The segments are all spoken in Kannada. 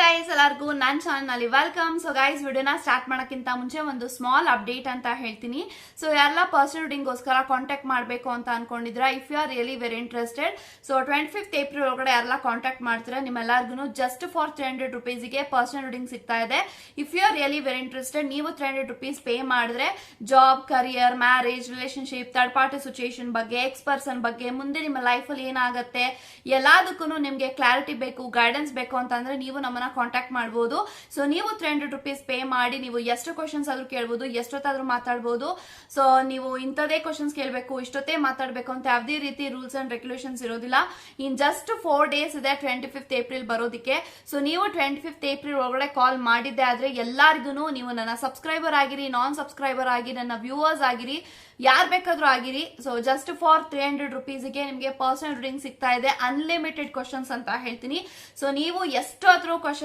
ಗೈಸ್ ಎಲ್ಲರಿಗೂ ನನ್ನ ಚಾನಲ್ ವೆಲ್ಕಮ್ ಸೊ ಗೈಸ್ ವಿಡಿಯೋನ ಸ್ಟಾರ್ಟ್ ಮಾಡೋಕ್ಕಿಂತ ಮುಂಚೆ ಒಂದು ಸ್ಮಾಲ್ ಅಪ್ಡೇಟ್ ಅಂತ ಹೇಳ್ತೀನಿ. ಸೊ ಎಲ್ಲ ಪರ್ಸನಲ್ ರೀಡಿಂಗ್ಗೋಸ್ಕರ ಕಾಂಟ್ಯಾಕ್ಟ್ ಮಾಡಬೇಕು ಅಂತ ಅನ್ಕೊಂಡಿದ್ರೆ if you are really very interested so twenty fifth April ಒಳಗಡೆ ಎಲ್ಲ ಕಾಂಟ್ಯಾಕ್ಟ್ ಮಾಡ್ತೀರಾ? ನಿಮ್ಮೆಲ್ಲರಿಗೂ ಜಸ್ಟ್ ಫಾರ್ ತ್ರೀ ಹಂಡ್ರೆಡ್ ರುಪೀಸ್ಗೆ ಪರ್ಸನಲ್ ರೀಡಿಂಗ್ ಸಿಗ್ತಾ ಇದೆ. If you are really very interested ನೀವು ತ್ರೀ ಹಂಡ್ರೆಡ್ ರುಪೀಸ್ ಪೇ ಮಾಡಿದ್ರೆ job career marriage relationship third party situation ಬಗ್ಗೆ ಎಕ್ಸ್ ಪರ್ಸನ್ ಬಗ್ಗೆ, ಮುಂದೆ ನಿಮ್ಮ ಲೈಫಲ್ಲಿ ಏನಾಗುತ್ತೆ ಎಲ್ಲದಕ್ಕೂ ನಿಮಗೆ ಕ್ಲಾರಿಟಿ ಬೇಕು ಗೈಡೆನ್ಸ್ ಬೇಕು ಅಂತಂದ್ರೆ ನೀವು ನಮ್ಮನ್ನ ಕಾಂಟ್ಯಾಕ್ಟ್ ಮಾಡಬಹುದು ಸೊ ನೀವು ತ್ರೀ ಹಂಡ್ರೆಡ್ ರುಪೀಸ್ ಪೇ ಮಾಡಿ, ನೀವು ಎಷ್ಟು ಕ್ವಶನ್ಸ್ ಆದ್ರೂ ಕೇಳ್ಬೋದು, ಎಷ್ಟೊತ್ತಾದ್ರೂ ಮಾತಾಡ್ಬೋದು. ಸೊ ನೀವು ಇಂಥದೇ ಕ್ವಶನ್ಸ್ ಕೇಳಬೇಕು, ಇಷ್ಟೊತ್ತೇ ಮಾತಾಡಬೇಕು ಅಂತ ಯಾವುದೇ ರೀತಿ ರೂಲ್ಸ್ ಅಂಡ್ ರೆಗ್ಯುಲೇಷನ್ಸ್ ಇರೋದಿಲ್ಲ. ಇನ್ ಜಸ್ಟ್ ಫೋರ್ ಡೇಸ್ ಇದೆ ಟ್ವೆಂಟಿ ಫಿಫ್ತ್ ಏಪ್ರಿಲ್ ಬರೋದಕ್ಕೆ. ಸೊ ನೀವು ಟ್ವೆಂಟಿ ಫಿಫ್ತ್ ಏಪ್ರಿಲ್ ಒಳಗಡೆ ಕಾಲ್ ಮಾಡಿದ್ದೆ ಆದ್ರೆ ಎಲ್ಲರಿಗೂ ನೀವು ನನ್ನ ಸಬ್ಸ್ಕ್ರೈಬರ್ ಆಗಿರಿ ನಾನ್ ಸಬ್ಸ್ಕ್ರೈಬರ್ ಆಗಿ ನನ್ನ ವ್ಯೂವರ್ಸ್ ಆಗಿರಿ, ಯಾರು ಬೇಕಾದ್ರೂ ಆಗಿರಿ. So just for three hundred ರುಪೀಸ್ಗೆ ನಿಮಗೆ ಪರ್ಸನಲ್ ರೀಡಿಂಗ್ ಸಿಗ್ತಾ ಇದೆ ಅನ್ಲಿಮಿಟೆಡ್ ಕ್ವಶನ್ಸ್ ಅಂತ ಹೇಳ್ತೀನಿ. ಸೊ ನೀವು ಎಷ್ಟು ಕ್ವಶನ್ಸ್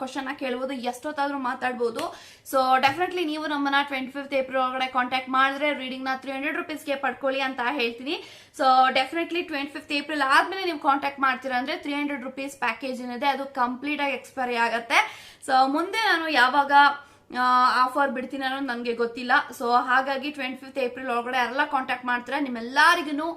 ಕ್ವಶನ್ ಕೇಳ್ಬೋದು, ಎಷ್ಟೊತ್ತಾದ್ರೂ ಮಾತಾಡ್ಬೋದು. ಸೊ ಡೆಫಿನೆಟ್ಲಿ ನೀವು ನಮ್ಮನ್ನ ಟ್ವೆಂಟಿ ಫಿಫ್ತ್ ಏಪ್ರಿಲ್ ಒಳಗಡೆ ಕಾಂಟ್ಯಾಕ್ಟ್ ಮಾಡಿದ್ರೆ ರೀಡಿಂಗ್ನ ತ್ರೀ ಹಂಡ್ರೆಡ್ ರುಪೀಸ್ಗೆ ಪಡ್ಕೊಳ್ಳಿ ಅಂತ ಹೇಳ್ತೀನಿ. So definitely twenty fifth April ಆದ್ಮೇಲೆ ನೀವು ಕಾಂಟ್ಯಾಕ್ಟ್ ಮಾಡ್ತೀರಾ ಅಂದ್ರೆ ತ್ರೀ ಹಂಡ್ರೆಡ್ ರುಪೀಸ್ ಪ್ಯಾಕೇಜ್ ಏನಿದೆ, ಅದು ಕಂಪ್ಲೀಟ್ ಆಗಿ ಎಕ್ಸ್ಪೈರಿ ಆಗುತ್ತೆ. ಸೊ ಮುಂದೆ ನಾನು ಯಾವಾಗ ಆಫರ್ ಬಿಡ್ತೀನಿ ಅನ್ನೋದು ನನಗೆ ಗೊತ್ತಿಲ್ಲ. ಸೊ ಹಾಗಾಗಿ ಟ್ವೆಂಟಿ ಫಿಫ್ತ್ ಏಪ್ರಿಲ್ ಒಳಗಡೆ ಎಲ್ಲ ಕಾಂಟ್ಯಾಕ್ಟ್ ಮಾಡ್ತಾರೆ ನಿಮ್ಮೆಲ್ಲರಿಗೂ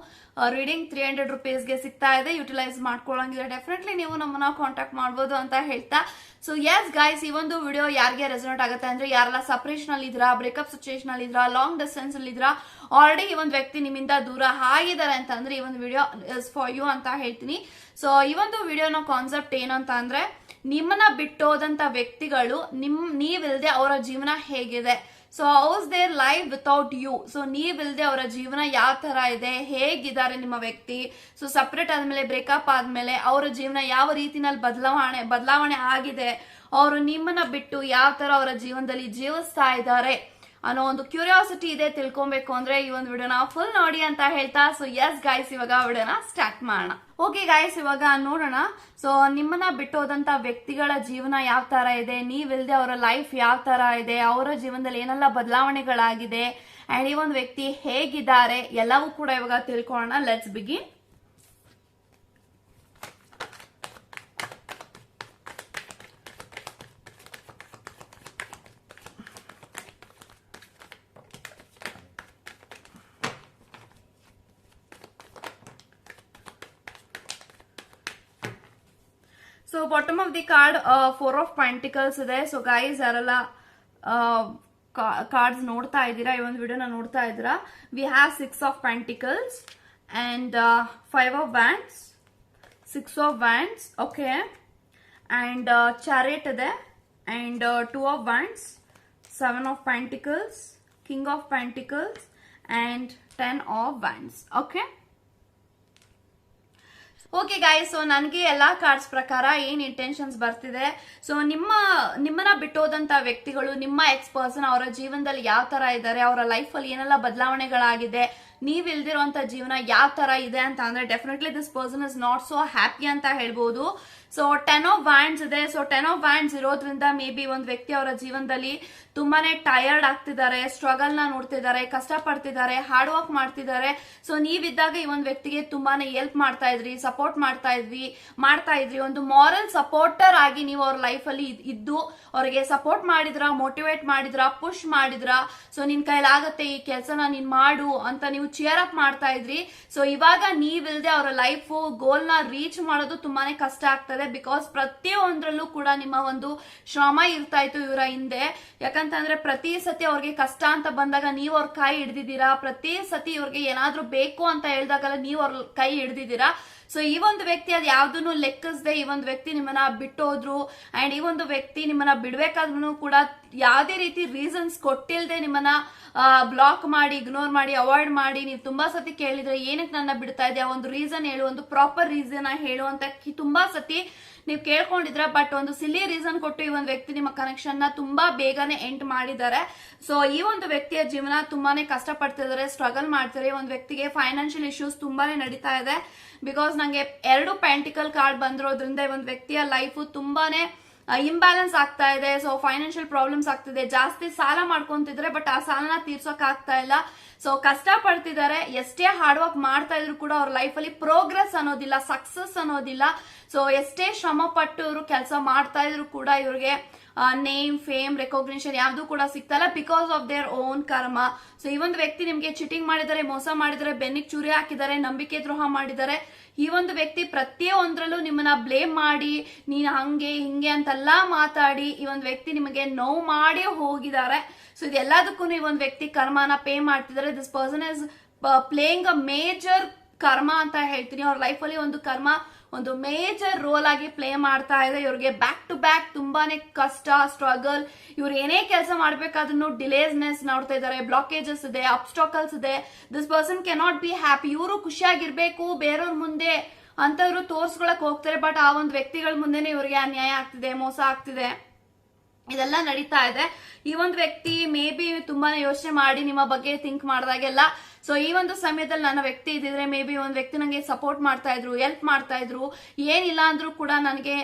ರೀಡಿಂಗ್ ತ್ರೀ ಹಂಡ್ರೆಡ್ ರುಪೀಸ್ಗೆ ಸಿಗ್ತಾ ಇದೆ. ಯುಟಿಲೈಸ್ ಮಾಡ್ಕೊಳ್ಳೋಂಗಿಲ್ಲ ಡೆಫಿನೆಟ್ಲಿ ನೀವು ನಮ್ಮನ್ನ ಕಾಂಟ್ಯಾಕ್ಟ್ ಮಾಡ್ಬೋದು ಅಂತ ಹೇಳ್ತಾ. ಸೊ ಎಸ್ ಗೈಸ್ ಈ ಒಂದು ವಿಡಿಯೋ ಯಾರಿಗೆ ರೆಸಲ್ಟ್ ಆಗುತ್ತೆ ಅಂದ್ರೆ, ಯಾರೆಲ್ಲ ಸಪ್ರೇಷನ್ ಅಲ್ಲಿ ಇದ್ರಾ ಬ್ರೇಕಪ್ ಸಿಚುಯೇಷನ್ ಅಲ್ಲಿ ಇದ್ರಾ ಲಾಂಗ್ ಡಿಸ್ಟೆನ್ಸ್ ಅಲ್ಲಿ ಇದ್ರಾ ಆಲ್ರೆಡಿ ಈ ಒಂದು ವ್ಯಕ್ತಿ ನಿಮ್ಮಿಂದ ದೂರ ಆಗಿದ್ದಾರೆ ಅಂತಂದ್ರೆ ಈ ಒಂದು ವಿಡಿಯೋ ಇಸ್ ಫಾರ್ ಯು ಅಂತ ಹೇಳ್ತೀನಿ. ಸೊ ಈ ಒಂದು ವಿಡಿಯೋನ ಕಾನ್ಸೆಪ್ಟ್ ಏನು ಅಂತ ಅಂದ್ರೆ ನಿಮ್ಮನ್ನ ಬಿಟ್ಟೋದಂತ ವ್ಯಕ್ತಿಗಳು ನಿಮ್, ನೀವಿಲ್ದೆ ಅವರ ಜೀವನ ಹೇಗಿದೆ. So how's their life without you so ನೀವಿಲ್ದೆ ಅವರ ಜೀವನ ಯಾವ ತರ ಇದೆ? ಹೇಗಿದ್ದಾರೆ ನಿಮ್ಮ ವ್ಯಕ್ತಿ? ಸೊ ಸಪ್ರೇಟ್ ಆದ್ಮೇಲೆ ಬ್ರೇಕಪ್ ಆದ್ಮೇಲೆ ಅವರ ಜೀವನ ಯಾವ ರೀತಿನಲ್ಲಿ ಬದಲಾವಣೆ ಬದಲಾವಣೆ ಆಗಿದೆ? ಅವರು ನಿಮ್ಮನ್ನ ಬಿಟ್ಟು ಯಾವ ತರ ಅವರ ಜೀವನದಲ್ಲಿ ಜೀವಿಸ್ತಾ ಇದ್ದಾರೆ? ಅನ್ನೋ ಒಂದು ಕ್ಯೂರಿಯಾಸಿಟಿ ಇದೆ ತಿಳ್ಕೊಬೇಕು ಅಂದ್ರೆ ಈ ಒಂದು ವಿಡಿಯೋನ ಫುಲ್ ನೋಡಿ ಅಂತ ಹೇಳ್ತಾ. ಸೊ ಎಸ್ ಗಾಯ್ಸ್ ಇವಾಗ ವಿಡಿಯೋನ ಸ್ಟಾರ್ಟ್ ಮಾಡೋಣ. ಓಕೆ ಗಾಯ್ಸ್ ಇವಾಗ ನೋಡೋಣ. ಸೊ ನಿಮ್ಮನ್ನ ಬಿಟ್ಟೋದಂತ ವ್ಯಕ್ತಿಗಳ ಜೀವನ ಯಾವ ತರ ಇದೆ? ನೀವಿಲ್ದೆ ಅವರ ಲೈಫ್ ಯಾವ ತರ ಇದೆ? ಅವರ ಜೀವನದಲ್ಲಿ ಏನೆಲ್ಲ ಬದಲಾವಣೆಗಳಾಗಿದೆ? ಅಂಡ್ ಈ ಒಂದು ವ್ಯಕ್ತಿ ಹೇಗಿದ್ದಾರೆ? ಎಲ್ಲವೂ ಕೂಡ ಇವಾಗ ತಿಳ್ಕೊಳ್ಳೋಣ. Let's begin so bottom of the card four of pentacles ಇದೆ. ಸೊ ಗೈಸ್ ಯಾರೆಲ್ಲ ಕಾರ್ಡ್ಸ್ ನೋಡ್ತಾ ಇದ್ದೀರಾ? ಈ ಒಂದು ವಿಡಿಯೋನ ನೋಡ್ತಾ ಇದ್ದೀರಾ? We have six of pentacles and five of wands six of wands okay and chariot ಇದೆ. And two of wands seven of pentacles king of pentacles and ten of wands okay okay guy so ನನಗೆ ಎಲ್ಲ ಕಾರ್ಡ್ಸ್ ಪ್ರಕಾರ ಏನು ಇಂಟೆನ್ಷನ್ಸ್ ಬರ್ತಿದೆ? ಸೊ ನಿಮ್ಮ, ನಿಮ್ಮನ್ನ ಬಿಟ್ಟೋದಂಥ ವ್ಯಕ್ತಿಗಳು, ನಿಮ್ಮ ಎಕ್ಸ್ ಪರ್ಸನ್ ಅವರ ಜೀವನದಲ್ಲಿ ಯಾವ ಥರ ಇದ್ದಾರೆ, ಅವರ ಲೈಫಲ್ಲಿ ಏನೆಲ್ಲ ಬದಲಾವಣೆಗಳಾಗಿದೆ ನೀವ್ ಇಲ್ದಿರುವಂತ ಜೀವನ ಯಾವ ತರ ಇದೆ ಅಂತ ಅಂದ್ರೆ definitely this person is not so happy ಅಂತ ಹೇಳ್ಬೋದು. ಸೊ ಟೆನ್ ಆಫ್ ವ್ಯಾಂಡ್ಸ್ ಇದೆ. ಸೊ ಟೆನ್ ಆಫ್ ವ್ಯಾಂಡ್ಸ್ ಇರೋದ್ರಿಂದ ಮೇ ಬಿ ಒಂದು ವ್ಯಕ್ತಿ ಅವರ ಜೀವನದಲ್ಲಿ ತುಂಬಾನೇ ಟಯರ್ಡ್ ಆಗ್ತಿದ್ದಾರೆ ಸ್ಟ್ರಗಲ್ನ ನೋಡ್ತಿದ್ದಾರೆ ಕಷ್ಟ ಪಡ್ತಿದ್ದಾರೆ ಹಾರ್ಡ್ ವರ್ಕ್ ಮಾಡ್ತಿದ್ದಾರೆ. ಸೊ ನೀವಿದ್ದಾಗ ಈ ಒಂದು ವ್ಯಕ್ತಿಗೆ ತುಂಬಾನೇ ಹೆಲ್ಪ್ ಮಾಡ್ತಾ ಇದ್ರಿ ಸಪೋರ್ಟ್ ಮಾಡ್ತಾ ಇದ್ವಿ ಮಾಡ್ತಾ ಇದ್ರಿ. ಒಂದು ಮಾರಲ್ ಸಪೋರ್ಟರ್ ಆಗಿ ನೀವು ಅವ್ರ ಲೈಫ್ ಅಲ್ಲಿ ಇದ್ದು ಅವ್ರಿಗೆ ಸಪೋರ್ಟ್ ಮಾಡಿದ್ರ ಮೋಟಿವೇಟ್ ಮಾಡಿದ್ರ ಪುಷ್ ಮಾಡಿದ್ರ. ಸೊ ನಿನ್ ಕೈಲಾಗತ್ತೆ ಈ ಕೆಲಸನ ನೀನ್ ಮಾಡು ಅಂತ ನೀವು ಚಿಯರ್ ಅಪ್ ಮಾಡ್ತಾ ಇದ್ರಿ. ಸೊ ಇವಾಗ ನೀವಿಲ್ದೆ ಅವರ ಲೈಫ್ ಗೋಲ್ನ ರೀಚ್ ಮಾಡೋದು ತುಂಬಾನೇ ಕಷ್ಟ ಆಗ್ತದೆ ಬಿಕಾಸ್ ಪ್ರತಿಯೊಂದ್ರಲ್ಲೂ ಕೂಡ ನಿಮ್ಮ ಒಂದು ಶ್ರಮ ಇರ್ತಾ ಇತ್ತು ಇವರ ಹಿಂದೆ. ಯಾಕಂತಂದ್ರೆ ಪ್ರತಿ ಸತಿ ಅವ್ರಿಗೆ ಕಷ್ಟ ಅಂತ ಬಂದಾಗ ನೀವು ಅವ್ರ ಕೈ ಹಿಡ್ದಿದ್ದೀರಾ? ಪ್ರತಿ ಸತಿ ಇವ್ರಿಗೆ ಏನಾದರೂ ಬೇಕು ಅಂತ ಹೇಳಿದಾಗಲ್ಲ ನೀವು ಅವ್ರ ಕೈ ಹಿಡ್ದಿದ್ದೀರಾ? ಸೊ ಈ ಒಂದು ವ್ಯಕ್ತಿ ಅದು ಯಾವ್ದನ್ನು ಲೆಕ್ಕಿಸದೆ, ಈ ಒಂದು ವ್ಯಕ್ತಿ ನಿಮ್ಮನ್ನ ಬಿಟ್ಟೋದ್ರು ಅಂಡ್ ಈ ಒಂದು ವ್ಯಕ್ತಿ ನಿಮ್ಮನ್ನ ಬಿಡ್ಬೇಕಾದ್ರೂ ಕೂಡ ಯಾವುದೇ ರೀತಿ ರೀಸನ್ಸ್ ಕೊಟ್ಟಿಲ್ಲದೆ ನಿಮ್ಮನ್ನ ಬ್ಲಾಕ್ ಮಾಡಿ ಇಗ್ನೋರ್ ಮಾಡಿ ಅವಾಯ್ಡ್ ಮಾಡಿ, ನೀವು ತುಂಬಾ ಸತಿ ಕೇಳಿದ್ರೆ ಏನಕ್ಕೆ ನನ್ನ ಬಿಡ್ತಾ ಇದೆಯಾ? ಒಂದು ರೀಸನ್ ಹೇಳು, ಒಂದು ಪ್ರಾಪರ್ ರೀಸನ್ ಹೇಳು ಅಂತ ತುಂಬಾ ಸತಿ ನೀವು ಕೇಳ್ಕೊಂಡಿದ್ರ ಬಟ್ ಒಂದು ಸಿಲ್ಲಿ ರೀಸನ್ ಕೊಟ್ಟು ಈ ಒಂದು ವ್ಯಕ್ತಿ ನಿಮ್ಮ ಕನೆಕ್ಷನ್ನ ತುಂಬಾ ಬೇಗನೆ ಎಂಟ್ ಮಾಡಿದ್ದಾರೆ. ಸೊ ಈ ಒಂದು ವ್ಯಕ್ತಿಯ ಜೀವನ ತುಂಬಾನೇ ಕಷ್ಟ ಪಡ್ತಿದ್ದಾರೆ ಸ್ಟ್ರಗಲ್ ಮಾಡ್ತಾರೆ ಒಂದು ವ್ಯಕ್ತಿಗೆ ಫೈನಾನ್ಷಿಯಲ್ ಇಶ್ಯೂಸ್ ತುಂಬಾನೇ ನಡೀತಾ ಇದೆ. ಬಿಕಾಸ್ ನಂಗೆ ಎರಡು ಪ್ಯಾಂಟಿಕಲ್ ಕಾರ್ಡ್ ಬಂದಿರೋದ್ರಿಂದ ಈ ಒಂದು ವ್ಯಕ್ತಿಯ ಲೈಫ್ ತುಂಬಾನೇ ಇಂಬ್ಯಾಲೆನ್ಸ್ ಆಗ್ತಾ ಇದೆ. ಸೊ ಫೈನಾನ್ಷಿಯಲ್ ಪ್ರಾಬ್ಲಮ್ಸ್ ಆಗ್ತಿದೆ. ಜಾಸ್ತಿ ಸಾಲ ಮಾಡ್ಕೊಂತಿದ್ರೆ ಬಟ್ ಆ ಸಾಲನ ತೀರ್ಸೋಕ್ ಆಗ್ತಾ ಇಲ್ಲ. ಸೊ ಕಷ್ಟ ಪಡ್ತಿದ್ದಾರೆ ಎಷ್ಟೇ ಹಾರ್ಡ್ ವರ್ಕ್ ಮಾಡ್ತಾ ಇದ್ರು ಕೂಡ ಅವ್ರ ಲೈಫಲ್ಲಿ ಪ್ರೋಗ್ರೆಸ್ ಅನ್ನೋದಿಲ್ಲ ಸಕ್ಸಸ್ ಅನ್ನೋದಿಲ್ಲ. ಸೊ ಎಷ್ಟೇ ಶ್ರಮ ಪಟ್ಟು ಇವರು ಕೆಲಸ ಮಾಡ್ತಾ ಇದ್ರು ಕೂಡ ಇವ್ರಿಗೆ ನೇಮ್ ಫೇಮ್ ರೆಕಾಗ್ನಿಷನ್ ಯಾವ್ದು ಕೂಡ ಸಿಗ್ತಲ್ಲ because of their own karma so ಈ ಒಂದು ವ್ಯಕ್ತಿ ನಿಮ್ಗೆ ಚಿಟಿಂಗ್ ಮಾಡಿದರೆ ಮೋಸ ಮಾಡಿದರೆ ಬೆನ್ನಿಗೆ ಚೂರಿ ಹಾಕಿದ್ದಾರೆ, ನಂಬಿಕೆ ದ್ರೋಹ ಮಾಡಿದ್ದಾರೆ, ಈ ಒಂದು ವ್ಯಕ್ತಿ ಪ್ರತಿಯೊಂದ್ರಲ್ಲೂ ನಿಮ್ಮನ್ನ ಬ್ಲೇಮ್ ಮಾಡಿ, ನೀನು ಹಂಗೆ, ಹಿಂಗೆ ಅಂತೆಲ್ಲ ಮಾತಾಡಿ ಈ ಒಂದು ವ್ಯಕ್ತಿ ನಿಮಗೆ ನೋವು ಮಾಡಿ ಹೋಗಿದ್ದಾರೆ. ಸೊ ಇದೆಲ್ಲದಕ್ಕೂ ಈ ಒಂದು ವ್ಯಕ್ತಿ ಕರ್ಮನ ಪೇ ಮಾಡ್ತಿದ್ದಾರೆ. This person is playing a major karma ಅಂತ ಹೇಳ್ತೀನಿ. ಅವ್ರ ಲೈಫಲ್ಲಿ ಒಂದು ಕರ್ಮ ಒಂದು ಮೇಜರ್ ರೋಲ್ ಆಗಿ ಪ್ಲೇ ಮಾಡ್ತಾ ಇದೆ. ಇವ್ರಿಗೆ ಬ್ಯಾಕ್ ಟು ಬ್ಯಾಕ್ ತುಂಬಾನೇ ಕಷ್ಟ ಸ್ಟ್ರಗಲ್ ಇವ್ರು ಏನೇ ಕೆಲಸ ಮಾಡ್ಬೇಕಾದ್ರೂ ಡಿಲೇಸ್ನೆಸ್ ನೋಡ್ತಾ ಇದ್ದಾರೆ. ಬ್ಲಾಕೇಜಸ್ ಇದೆ ಅಬ್ಸ್ಟಾಕಲ್ಸ್ ಇದೆ. This person cannot be happy ಇವರು ಖುಷಿಯಾಗಿರ್ಬೇಕು ಬೇರೆಯವ್ರ ಮುಂದೆ ಅಂತ ಇವರು ತೋರ್ಸ್ಕೊಳಕ್ ಹೋಗ್ತಾರೆ. ಬಟ್ ಆ ಒಂದು ವ್ಯಕ್ತಿಗಳ ಮುಂದೆನೆ ಇವ್ರಿಗೆ ಅನ್ಯಾಯ ಆಗ್ತಿದೆ, ಮೋಸ ಆಗ್ತಿದೆ. ಇದೆಲ್ಲ ನಡೀತಾ ಇದೆ. ಈ ಒಂದು ವ್ಯಕ್ತಿ ಮೇ ಬಿ ತುಂಬಾನೇ ಯೋಚನೆ ಮಾಡಿ ನಿಮ್ಮ ಬಗ್ಗೆ ಥಿಂಕ್ ಮಾಡಿದಾಗೆಲ್ಲ. ಸೊ ಈ ಒಂದು ಸಮಯದಲ್ಲಿ ನನ್ನ ವ್ಯಕ್ತಿ ಇದ್ದಿದ್ರೆ ಮೇ ಬಿ ಒಂದು ವ್ಯಕ್ತಿ ನನಗೆ ಸಪೋರ್ಟ್ ಮಾಡ್ತಾ ಇದ್ರು ಹೆಲ್ಪ್ ಮಾಡ್ತಾ ಇದ್ರು. ಏನಿಲ್ಲ ಅಂದ್ರೂ ಕೂಡ ನನಗೆ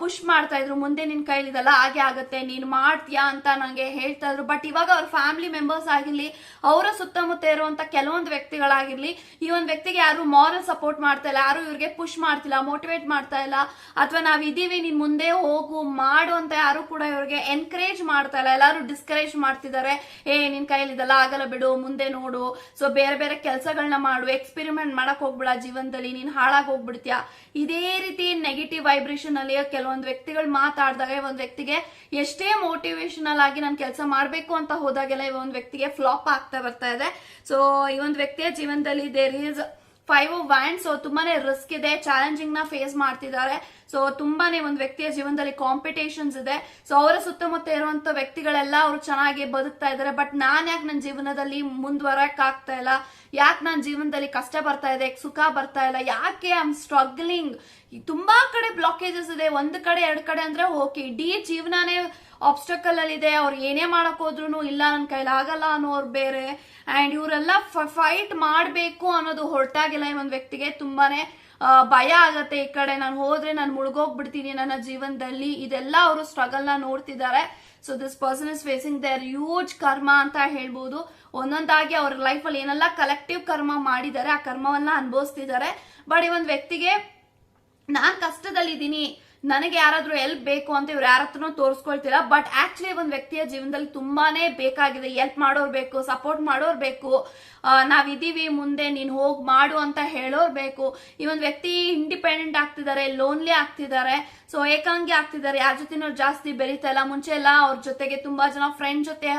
ಪುಷ್ ಮಾಡ್ತಾ ಇದ್ರು. ಮುಂದೆ ನಿನ್ ಕೈಲಿದಲ್ಲ ಹಾಗೆ ಆಗುತ್ತೆ. ನೀನು ಮಾಡ್ತೀಯಾ ಅಂತ ನನಗೆ ಹೇಳ್ತಾ ಇದ್ರು. ಬಟ್ ಇವಾಗ ಅವ್ರ ಫ್ಯಾಮಿಲಿ ಮೆಂಬರ್ಸ್ ಆಗಿರ್ಲಿ, ಅವರ ಸುತ್ತಮುತ್ತ ಇರುವಂತ ಕೆಲವೊಂದು ವ್ಯಕ್ತಿಗಳಾಗಿರ್ಲಿ, ಈ ಒಂದು ವ್ಯಕ್ತಿಗೆ ಯಾರು ಮಾರಲ್ ಸಪೋರ್ಟ್ ಮಾಡ್ತಾ ಇಲ್ಲ, ಯಾರು ಇವ್ರಿಗೆ ಪುಷ್ ಮಾಡ್ತಿಲ್ಲ ಮೋಟಿವೇಟ್ ಮಾಡ್ತಾ ಇಲ್ಲ, ಅಥವಾ ನಾವ್ ಇದೀವಿ, ನೀನ್ ಮುಂದೆ ಹೋಗು, ಮಾಡು ಅಂತ ಯಾರು ಕೂಡ ಇವ್ರಿಗೆ ಎನ್ಕರೇಜ್ ಮಾಡ್ತಾ ಇಲ್ಲ. ಎಲ್ಲಾರು ಡಿಸ್ಕರೇಜ್ ಮಾಡ್ತಿದ್ದಾರೆ. ಏ, ನಿನ್ ಕೈಲಿದಲ್ಲ ಆಗಲ್ಲ ಬಿಡು, ಮುಂದೆ ನೋಡು. ಸೊ ಬೇರೆ ಬೇರೆ ಕೆಲಸಗಳನ್ನ ಮಾಡು. ಎಕ್ಸ್ಪೆರಿಮೆಂಟ್ ಮಾಡಕ್ ಹೋಗ್ಬಿಡ ಜೀವನದಲ್ಲಿ. ನೀನ್ ಹಾಳಾಗಿ ಹೋಗ್ಬಿಡ್ತೀಯ? ಇದೇ ರೀತಿ ನೆಗೆಟಿವ್ ವೈಬ್ರೇಷನ್ ಅಲ್ಲಿ ಕೆಲವೊಂದು ವ್ಯಕ್ತಿಗಳು ಮಾತಾಡಿದಾಗ ಒಂದ್ ವ್ಯಕ್ತಿಗೆ ಎಷ್ಟೇ ಮೋಟಿವೇಶನಲ್ ಆಗಿ ನಾನು ಕೆಲಸ ಮಾಡ್ಬೇಕು ಅಂತ ಹೋದಾಗೆಲ್ಲ ಈ ಒಂದು ವ್ಯಕ್ತಿಗೆ ಫ್ಲಾಪ್ ಆಗ್ತಾ ಬರ್ತಾ ಇದೆ. ಸೊ ಈ ಒಂದು ವ್ಯಕ್ತಿಯ ಜೀವನದಲ್ಲಿ there is five wand so ತುಂಬಾನೇ ರಿಸ್ಕ್ ಇದೆ ಚಾಲೆಂಜಿಂಗ್ನ ಫೇಸ್ ಮಾಡ್ತಿದ್ದಾರೆ. ಸೊ ತುಂಬಾನೇ ಒಂದು ವ್ಯಕ್ತಿಯ ಜೀವನದಲ್ಲಿ ಕಾಂಪಿಟೇಷನ್ಸ್ ಇದೆ. ಸೊ ಅವರ ಸುತ್ತಮುತ್ತ ಇರುವಂತ ವ್ಯಕ್ತಿಗಳೆಲ್ಲ ಅವರು ಚೆನ್ನಾಗಿ ಬದುಕ್ತಾ ಇದ್ದಾರೆ. ಬಟ್ ನಾನ್ ಯಾಕೆ ನನ್ನ ಜೀವನದಲ್ಲಿ ಮುಂದುವರಕ್ ಆಗ್ತಾ ಇಲ್ಲ? ಯಾಕೆ ನನ್ನ ಜೀವನದಲ್ಲಿ ಕಷ್ಟ ಬರ್ತಾ ಇದೆ, ಸುಖ ಬರ್ತಾ ಇಲ್ಲ? ಯಾಕೆ ಐ ಆಮ್ ಸ್ಟ್ರಗ್ಲಿಂಗ್ ತುಂಬಾ ಕಡೆ ಬ್ಲಾಕೇಜಸ್ ಇದೆ. ಒಂದು ಕಡೆ, ಎರಡು ಕಡೆ ಅಂದ್ರೆ ಓಕೆ ಇಡೀ ಜೀವನನೇ ಆಬ್ಸ್ಟಕಲ್ ಅಲ್ಲಿ ಇದೆ ಅವ್ರು ಏನೇ ಮಾಡಕ್ ಹೋದ್ರು ಇಲ್ಲ ನನ್ನ ಕೈಲಿ ಆಗಲ್ಲ ಅನ್ನೋರು ಬೇರೆ. ಅಂಡ್ ಇವರೆಲ್ಲ ಫೈಟ್ ಮಾಡಬೇಕು ಅನ್ನೋದು ಹೊರಟಾಗಿಲ್ಲ ಈ ಒಂದು ವ್ಯಕ್ತಿಗೆ. ತುಂಬಾನೇ ಭಯ ಆಗತ್ತೆ ಈ ಕಡೆ. ನಾನು ಹೋದ್ರೆ ನಾನು ಮುಳುಗೋಗ್ಬಿಡ್ತೀನಿ ನನ್ನ ಜೀವನದಲ್ಲಿ. ಇದೆಲ್ಲ ಅವರು ಸ್ಟ್ರಗಲ್ನ ನೋಡ್ತಿದ್ದಾರೆ. So this person is facing their huge karma ಅಂತ ಹೇಳ್ಬೋದು. ಒಂದೊಂದಾಗಿ ಅವ್ರ ಲೈಫಲ್ಲಿ ಏನೆಲ್ಲ ಕಲೆಕ್ಟಿವ್ ಕರ್ಮ ಮಾಡಿದ್ದಾರೆ, ಆ ಕರ್ಮವನ್ನ ಅನುಭವಿಸ್ತಿದ್ದಾರೆ. ಬಟ್ ಈ ಒಂದು ವ್ಯಕ್ತಿಗೆ, ನಾನ್ ಕಷ್ಟದಲ್ಲಿದ್ದೀನಿ ನನಗೆ ಯಾರಾದ್ರೂ ಎಲ್ಪ್ ಬೇಕು ಅಂತ ಇವ್ರು ಯಾರ ಹತ್ರ ತೋರಿಸ್ಕೊಳ್ತಿಲ್ಲ ಬಟ್ ಆಕ್ಚುಲಿ ಒಂದ್ ವ್ಯಕ್ತಿಯ ಜೀವನದಲ್ಲಿ ತುಂಬಾನೇ ಬೇಕಾಗಿದೆ. ಎಲ್ಪ್ ಮಾಡೋರ್ ಬೇಕು ಸಪೋರ್ಟ್ ಮಾಡೋರ್ ಬೇಕು. ನಾವ್ ನಾವಿದೀವಿ ಮುಂದೆ ನೀನ್ ಹೋಗ್ ಮಾಡು ಅಂತ ಹೇಳೋರ್ ಬೇಕು. ಈ ಒಂದ್ ವ್ಯಕ್ತಿ ಇಂಡಿಪೆಂಡೆಂಟ್ ಆಗ್ತಿದ್ದಾರೆ ಲೋನ್ಲಿ ಆಗ್ತಿದ್ದಾರೆ ಸೊ ಏಕಾಂಗಿ ಆಗ್ತಿದ್ದಾರೆ ಯಾರ ಜೊತೆನೂ ಜಾಸ್ತಿ ಬೆರೀತಾ ಇಲ್ಲ. ಮುಂಚೆ ಎಲ್ಲ ಅವ್ರ ಜೊತೆಗೆ ತುಂಬಾ ಜನ ಫ್ರೆಂಡ್ ಜೊತೆ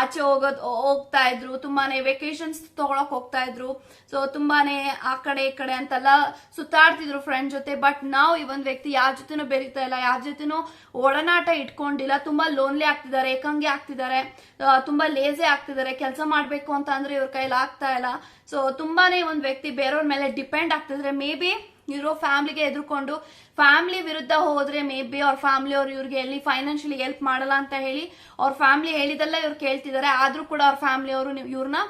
ಆಚೆ ಹೋಗೋದ್ ಹೋಗ್ತಾ ಇದ್ರು. ತುಂಬಾನೇ ವೆಕೇಶನ್ಸ್ ತಗೊಳಕ್ ಹೋಗ್ತಾ ಇದ್ರು. ಸೊ ತುಂಬಾನೇ ಆ ಕಡೆ ಈ ಕಡೆ ಅಂತೆಲ್ಲ ಸುತ್ತಾಡ್ತಿದ್ರು ಫ್ರೆಂಡ್ ಜೊತೆ ಬಟ್ ನಾವು ಈ ಒಂದ್ ವ್ಯಕ್ತಿ ಯಾರ ಜೊತೆನೂ ಬೆರೀತಾ ಇಲ್ಲ. ಯಾರ ಜೊತೆನೂ ಒಡನಾಟ ಇಟ್ಕೊಂಡಿಲ್ಲ. ತುಂಬಾ ಲೋನ್ಲಿ ಆಗ್ತಿದ್ದಾರೆ, ಏಕಂಗಿ ಆಗ್ತಿದ್ದಾರೆ ತುಂಬಾ ಲೇಜಿ ಆಗ್ತಿದ್ದಾರೆ. ಕೆಲಸ ಮಾಡ್ಬೇಕು ಅಂತ ಅಂದ್ರೆ ಇವ್ರ ಕೈಲಿ ಆಗ್ತಾ ಇಲ್ಲ. ಸೊ ತುಂಬಾನೇ ಒಂದ್ ವ್ಯಕ್ತಿ ಬೇರೆಯವ್ರ ಮೇಲೆ ಡಿಪೆಂಡ್ ಆಗ್ತಿದ್ರೆ ಮೇ ಬಿ ಇರೋ ಫ್ಯಾಮಿಲಿಗೆ ಎದುರ್ಕೊಂಡು ಫ್ಯಾಮಿಲಿ ವಿರುದ್ಧ ಹೋದ್ರೆ ಮೇ ಬಿ ಅವ್ರ ಫ್ಯಾಮಿಲಿ ಅವ್ರು ಇವ್ರಿಗೆ ಎಲ್ಲಿ ಫೈನಾನ್ಷಿಯಲಿ ಹೆಲ್ಪ್ ಮಾಡಲ್ಲ ಅಂತ ಹೇಳಿ ಅವ್ರ ಫ್ಯಾಮಿಲಿ ಹೇಳಿದೆಲ್ಲ ಇವ್ರು ಕೇಳ್ತಿದ್ದಾರೆ. ಆದ್ರೂ ಕೂಡ ಅವ್ರ ಫ್ಯಾಮಿಲಿ ಅವರು ಇವ್ರನ್ನ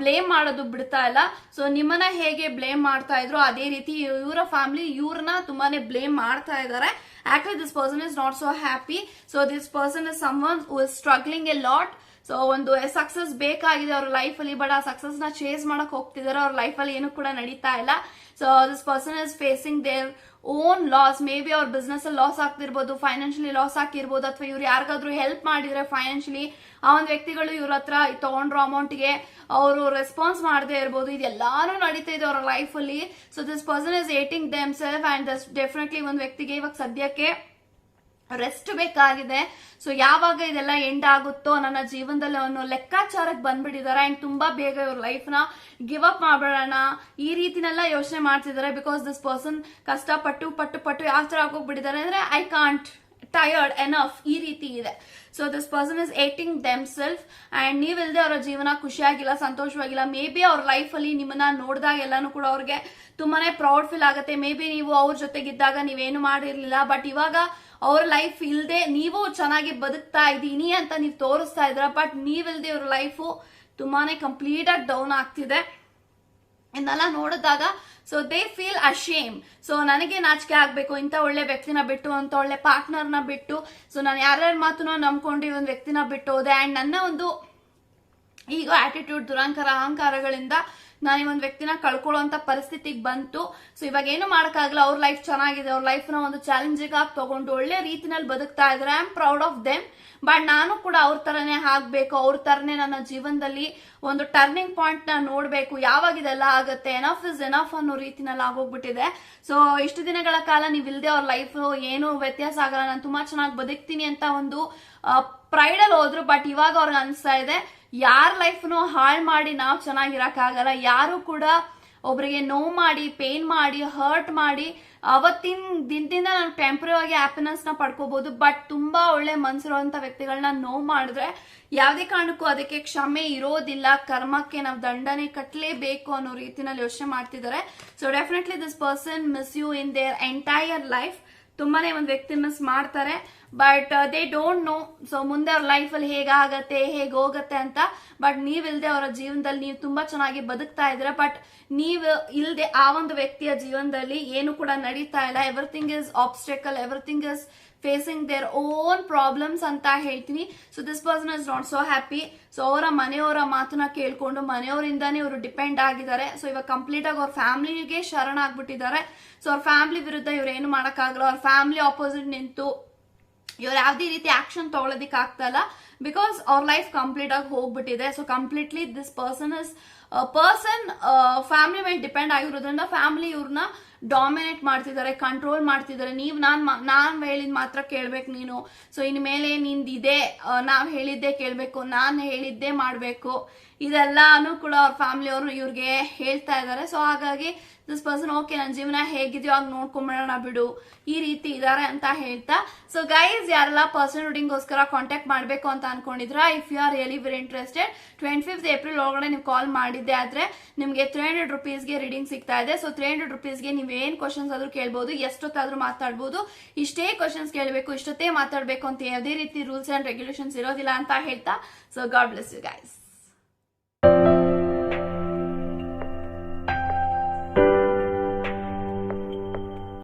ಬ್ಲೇಮ್ ಮಾಡೋದು ಬಿಡ್ತಾ ಇಲ್ಲ. ಸೊ ನಿಮ್ಮನ್ನ ಹೇಗೆ ಬ್ಲೇಮ್ ಮಾಡ್ತಾ ಇದ್ರು ಅದೇ ರೀತಿ ಇವರ ಫ್ಯಾಮಿಲಿ ಇವ್ರನ್ನ ತುಂಬಾನೇ ಬ್ಲೇಮ್ ಮಾಡ್ತಾ ಇದ್ದಾರೆ. Actually this person is not so happy so this person is someone struggling a lot so ಒಂದು ಸಕ್ಸಸ್ ಬೇಕಾಗಿದೆ, ಅವ್ರ ಲೈಫ್ ಅಲ್ಲಿ ಬಟ್ ಆ ಸಕ್ಸಸ್ನ ಚೇಸ್ ಮಾಡಕ್ ಹೋಗ್ತಿದಾರೆ, ಅವ್ರ ಲೈಫ್ ಅಲ್ಲಿ ಏನು ಕೂಡ ನಡೀತಾ ಇಲ್ಲ. So this person is facing their own loss maybe ಅವ್ರ ಬಿಸ್ನೆಸ್ ಅಲ್ಲಿ ಲಾಸ್ ಆಗ್ತಿರ್ಬೋದು ಫೈನಾನ್ಷಿಯಲಿ ಲಾಸ್ ಆಗಿರ್ಬೋದು, ಅಥವಾ ಇವ್ರು ಯಾರಿಗಾದ್ರೂ ಹೆಲ್ಪ್ ಮಾಡಿದ್ರೆ ಫೈನಾನ್ಷಿಯಲಿ ಆ ಒಂದು ವ್ಯಕ್ತಿಗಳು ಇವ್ರ ಹತ್ರ ತಗೊಂಡ್ರೋ ಅಮೌಂಟ್ಗೆ ಅವರು ರೆಸ್ಪಾನ್ಸ್ ಮಾಡದೇ ಇರ್ಬೋದು. ಇದೆಲ್ಲಾನು ನಡೀತಾ ಇದೆ ಅವರ ಲೈಫ್ ಅಲ್ಲಿ. So this person is eating themselves and thus definitely ಒಂದು ವ್ಯಕ್ತಿಗೆ ಇವಾಗ ಸದ್ಯಕ್ಕೆ ರೆಸ್ಟ್ ಬೇಕಾಗಿದೆ. ಸೊ ಯಾವಾಗ ಇದೆಲ್ಲ ಎಂಡ್ ಆಗುತ್ತೋ ನನ್ನ ಜೀವನದಲ್ಲಿ ಅವನು ಲೆಕ್ಕಾಚಾರಕ್ಕೆ ಬಂದ್ಬಿಟ್ಟಿದ್ದಾರೆ. ಅಂಡ್ ತುಂಬಾ ಬೇಗ ಇವ್ರ ಲೈಫ್ನ ಗಿವ್ ಅಪ್ ಮಾಡ್ಬಿಡೋಣ. ಈ ರೀತಿನೆಲ್ಲ ಯೋಚನೆ ಮಾಡ್ತಿದ್ದಾರೆ. ಬಿಕಾಸ್ ದಿಸ್ ಪರ್ಸನ್ ಕಷ್ಟಪಟ್ಟು, ಪಟ್ಟು ಪಟ್ಟು ಯಾವ ಥರ ಆಗೋಗ್ಬಿಟ್ಟಿದ್ದಾರೆ ಅಂದ್ರೆ ಐ ಕಾಂಟ್ ಟಯರ್ಡ್ ಎನಫ್ ಈ ರೀತಿ ಇದೆ. So this person is eating themselves and ನೀವಿಲ್ಲದೆ ಅವರ ಜೀವನ ಖುಷಿಯಾಗಿಲ್ಲ, ಸಂತೋಷವಾಗಿಲ್ಲ. ಮೇ ಬಿ ಅವ್ರ ಲೈಫಲ್ಲಿ ನಿಮ್ಮನ್ನ ನೋಡಿದಾಗ ಎಲ್ಲಾನು ಕೂಡ ಅವ್ರಿಗೆ ತುಂಬಾನೇ ಪ್ರೌಡ್ ಫೀಲ್ ಆಗುತ್ತೆ. ಮೇ ಬಿ ನೀವು ಅವ್ರ ಜೊತೆಗಿದ್ದಾಗ ನೀವೇನು ಮಾಡಿರಲಿಲ್ಲ. ಬಟ್ ಇವಾಗ ಅವ್ರ ಲೈಫ್ ಇಲ್ಲದೆ ನೀವು ಚೆನ್ನಾಗಿ ಬದುಕ್ತಾ ಇದ್ದೀನಿ ಅಂತ ನೀವು ತೋರಿಸ್ತಾ ಇದ್ರ ಬಟ್ ನೀವಿಲ್ದೆ ಇವ್ರ ಲೈಫು ತುಂಬಾನೇ ಕಂಪ್ಲೀಟ್ ಆಗಿ ಡೌನ್ ಆಗ್ತಿದೆ. ಇದನ್ನೆಲ್ಲ ನೋಡಿದಾಗ so they feel ashamed so ನನಗೆ ನಾಚಿಕೆ ಆಗ್ಬೇಕು, ಇಂಥ ಒಳ್ಳೆ ವ್ಯಕ್ತಿನ ಬಿಟ್ಟು ಅಂತ ಒಳ್ಳೆ ಪಾರ್ಟ್ನರ್ನ ಬಿಟ್ಟು. ಸೊ ನಾನು ಯಾರ್ಯಾರ ಮಾತನ್ನ ನಂಬ್ಕೊಂಡು ಈ ಒಂದು ವ್ಯಕ್ತಿನ ಬಿಟ್ಟು ಹೋದೆ. ಅಂಡ್ ನನ್ನ ಒಂದು ಈಗ ಆಟಿಟ್ಯೂಡ್ ದುರಂಕಾರ, ಅಹಂಕಾರಗಳಿಂದ ನಾನು ಈ ಒಂದು ವ್ಯಕ್ತಿನ ಕಳ್ಕೊಳ್ಳುವಂತ ಪರಿಸ್ಥಿತಿಗೆ ಬಂತು. ಸೊ ಇವಾಗ ಏನು ಮಾಡೋಕ್ಕಾಗಲ್ಲ. ಅವ್ರ ಲೈಫ್ ಚೆನ್ನಾಗಿದೆ. ಅವ್ರ ಲೈಫ್ನ ಒಂದು ಚಾಲೆಂಜಿಂಗ್ ಆಗಿ ತಗೊಂಡು ಒಳ್ಳೆ ರೀತಿನಲ್ಲಿ ಬದುಕ್ತಾ ಇದ್ರೆ I am proud of them but ನಾನು ಕೂಡ ಅವ್ರ ತರನೇ ಆಗಬೇಕು. ಅವ್ರ ತರನೇ ನನ್ನ ಜೀವನದಲ್ಲಿ ಒಂದು ಟರ್ನಿಂಗ್ ಪಾಯಿಂಟ್ನ ನೋಡ್ಬೇಕು. ಯಾವಾಗ ಇದೆಲ್ಲ ಆಗುತ್ತೆ? ಎನಫ್ ಇಸ್ ಎನಫ್ ಅನ್ನೋ ರೀತಿನಲ್ಲಿ ಆಗೋಗ್ಬಿಟ್ಟಿದೆ. ಸೊ ಇಷ್ಟು ದಿನಗಳ ಕಾಲ ನೀವು ಇಲ್ದೆ ಅವ್ರ ಲೈಫ್ ಏನು ವ್ಯತ್ಯಾಸ ಆಗಲ್ಲ. ನಾನು ತುಂಬಾ ಚೆನ್ನಾಗಿ ಬದುಕ್ತೀನಿ ಅಂತ ಒಂದು ಪ್ರೈಡ್ ಅಲ್ಲಿ ಹೋದ್ರು ಬಟ್ ಇವಾಗ ಅವ್ರಿಗೆ ಅನಿಸ್ತಾ ಇದೆ. ಯಾರ ಲೈಫ್ನು ಹಾಳು ಮಾಡಿ ನಾವು ಚೆನ್ನಾಗಿರೋಕ್ಕಾಗಲ್ಲ. ಯಾರು ಕೂಡ ಒಬ್ರಿಗೆ ನೋವು ಮಾಡಿ ಪೇನ್ ಮಾಡಿ ಹರ್ಟ್ ಮಾಡಿ, ಅವತ್ತಿನ ದಿನದಿಂದ ನಾನು ಟೆಂಪ್ರರಿ ಆಗಿ ಹ್ಯಾಪಿನೆಸ್ನ ಪಡ್ಕೋಬಹುದು ಬಟ್ ತುಂಬಾ ಒಳ್ಳೆ ಮನ್ಸಿರುವಂತ ವ್ಯಕ್ತಿಗಳನ್ನ ನೋವು ಮಾಡಿದ್ರೆ ಯಾವುದೇ ಕಾರಣಕ್ಕೂ ಅದಕ್ಕೆ ಕ್ಷಮೆ ಇರೋದಿಲ್ಲ. ಕರ್ಮಕ್ಕೆ ನಾವು ದಂಡನೆ ಕಟ್ಟಲೇಬೇಕು ಅನ್ನೋ ರೀತಿನಲ್ಲಿ ಯೋಚನೆ ಮಾಡ್ತಿದ್ದಾರೆ. So definitely this person miss you in their entire life ತುಂಬಾನೇ ಒಂದು ವ್ಯಕ್ತಿ ಮಿಸ್ ಮಾಡ್ತಾರೆ. But they don't know so ಮುಂದೆ ಅವ್ರ ಲೈಫಲ್ಲಿ ಹೇಗಾಗತ್ತೆ, ಹೇಗೆ ಹೋಗತ್ತೆ ಅಂತ. ಬಟ್ ನೀವಿಲ್ಲದೆ ಅವರ ಜೀವನದಲ್ಲಿ ನೀವು ತುಂಬಾ ಚೆನ್ನಾಗಿ ಬದುಕ್ತಾ ಇದ್ರ ಬಟ್ ನೀವು ಇಲ್ದೆ ಆ ಒಂದು ವ್ಯಕ್ತಿಯ ಜೀವನದಲ್ಲಿ ಏನು ಕೂಡ ನಡೀತಾ ಇಲ್ಲ. Everything is obstacle everything is facing their own problems ಅಂತ ಹೇಳ್ತೀನಿ. So this person is not so happy so ಅವರ ಮನೆಯವರ ಮಾತನ್ನ ಕೇಳ್ಕೊಂಡು ಮನೆಯವರಿಂದಾನೇ ಇವರು ಡಿಪೆಂಡ್ ಆಗಿದ್ದಾರೆ. ಸೊ ಇವಾಗ ಕಂಪ್ಲೀಟ್ ಆಗಿ ಅವ್ರ ಫ್ಯಾಮಿಲಿಗೆ ಶರಣ ಆಗ್ಬಿಟ್ಟಿದ್ದಾರೆ. ಸೊ ಅವ್ರ ಫ್ಯಾಮಿಲಿ ವಿರುದ್ಧ ಇವ್ರು ಏನು ಮಾಡೋಕ್ಕಾಗಲ್ಲ. ಅವ್ರ ಫ್ಯಾಮಿಲಿ ಆಪೋಸಿಟ್ ನಿಂತು ಇವ್ರು ಯಾವುದೇ ರೀತಿ ಆಕ್ಷನ್ ತಗೊಳ್ಳೋದಿಕ್ ಆಗ್ತಾ ಇಲ್ಲ. ಬಿಕಾಸ್ ಅವ್ರ ಲೈಫ್ ಕಂಪ್ಲೀಟ್ ಆಗಿ ಹೋಗ್ಬಿಟ್ಟಿದೆ. So completely this person is person family ಮೇಲೆ ಡಿಪೆಂಡ್ ಆಗಿರೋದ್ರಿಂದ ಫ್ಯಾಮಿಲಿ ಇವ್ರನ್ನ ಡಾಮಿನೇಟ್ ಮಾಡ್ತಿದ್ದಾರೆ ಕಂಟ್ರೋಲ್ ಮಾಡ್ತಿದ್ದಾರೆ. ನೀವು ನಾನು ನಾನು ಹೇಳಿದ ಮಾತ್ರ ಕೇಳ್ಬೇಕು ನೀನು. ಸೊ ಇನ್ ಮೇಲೆ ನಿಂದಿದೆ. ನಾವು ಹೇಳಿದ್ದೆ ಕೇಳಬೇಕು, ನಾನು ಹೇಳಿದ್ದೆ ಮಾಡಬೇಕು. ಇದೆಲ್ಲಾನು ಕೂಡ ಅವ್ರ ಫ್ಯಾಮಿಲಿ ಅವರು ಇವ್ರಿಗೆ ಹೇಳ್ತಾ ಇದ್ದಾರೆ ಸೊ ಹಾಗಾಗಿ ದಿಸ್ ಪರ್ಸನ್ ಓಕೆ ನನ್ನ ಜೀವನ ಹೇಗಿದೆಯೋ ಆಗ ನೋಡ್ಕೊಂಬಿಡೋಣ ಬಿಡು. ಈ ರೀತಿ ಇದಾರೆ ಅಂತ ಹೇಳ್ತಾ. ಸೊ ಗೈಸ್ ಯಾರೆಲ್ಲ ಪರ್ಸನಲ್ ರೀಡಿಂಗ್ಗೋಸ್ಕರ ಕಾಂಟ್ಯಾಕ್ಟ್ ಮಾಡಬೇಕು ಅಂತ ಅನ್ಕೊಂಡಿದ್ರ? If you are really very interested twenty fifth April ಒಳಗಡೆ ನೀವು ಕಾಲ್ ಮಾಡಿದ್ದೆ ಆದ್ರೆ ನಿಮಗೆ ತ್ರೀ ಹಂಡ್ರೆಡ್ ರುಪೀಸ್ಗೆ ರೀಡಿಂಗ್ ಸಿಗ್ತಾ ಇದೆ. ಸೊ ತ್ರೀ ಹಂಡ್ರೆಡ್ ರುಪೀಸ್ಗೆ ನೀವು ಏನು ಕ್ವಶನ್ಸ್ ಆದ್ರೂ ಕೇಳ್ಬೋದು, ಎಷ್ಟೊತ್ತಾದ್ರೂ ಮಾತಾಡ್ಬೋದು. ಇಷ್ಟೇ ಕ್ವಶನ್ಸ್ ಕೇಳಬೇಕು, ಇಷ್ಟೊತ್ತೇ ಮಾತಾಡಬೇಕು ಅಂತ ಯಾವುದೇ ರೀತಿ ರೂಲ್ಸ್ ಅಂಡ್ ರೆಗ್ಯುಲೇಷನ್ಸ್ ಇರೋದಿಲ್ಲ ಅಂತ ಹೇಳ್ತಾ. So god bless you guys